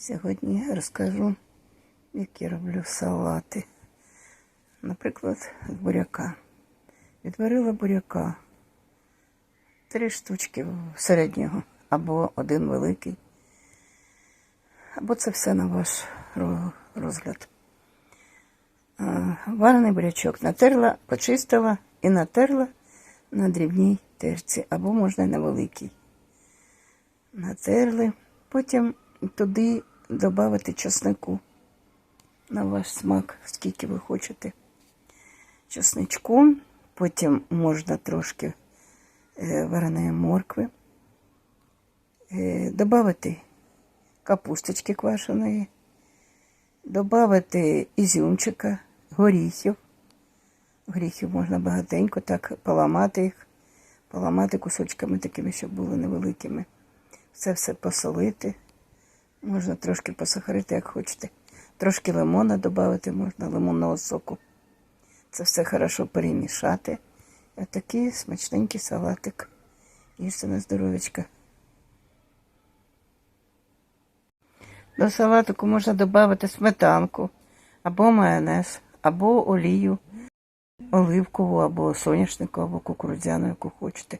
Сьогодні розкажу, як я роблю салати. Наприклад, з буряка. Відварила буряка. Три штучки середнього, або один великий. Або це все на ваш розгляд. Варений бурячок натерла, почистила і натерла на дрібній терці, або можна на великій. Натерли. Потім туди додати чеснику на ваш смак, скільки ви хочете. Чесничку, потім можна трошки е, вареної моркви, е, додати капусточки квашеної, додати ізюмчика, горіхів. Горіхів можна багатенько так поламати їх, поламати кусочками такими, щоб були невеликими. Це все посолити. Можна трошки посахарити, як хочете. Трошки лимона додати, можна лимонного соку. Це все хорошо перемішати. І такий смачненький салатик. Їжте на здоров'ячка. До салатику можна додати сметанку, або майонез, або олію, оливкову, або соняшнику, або кукурудзяну, яку хочете.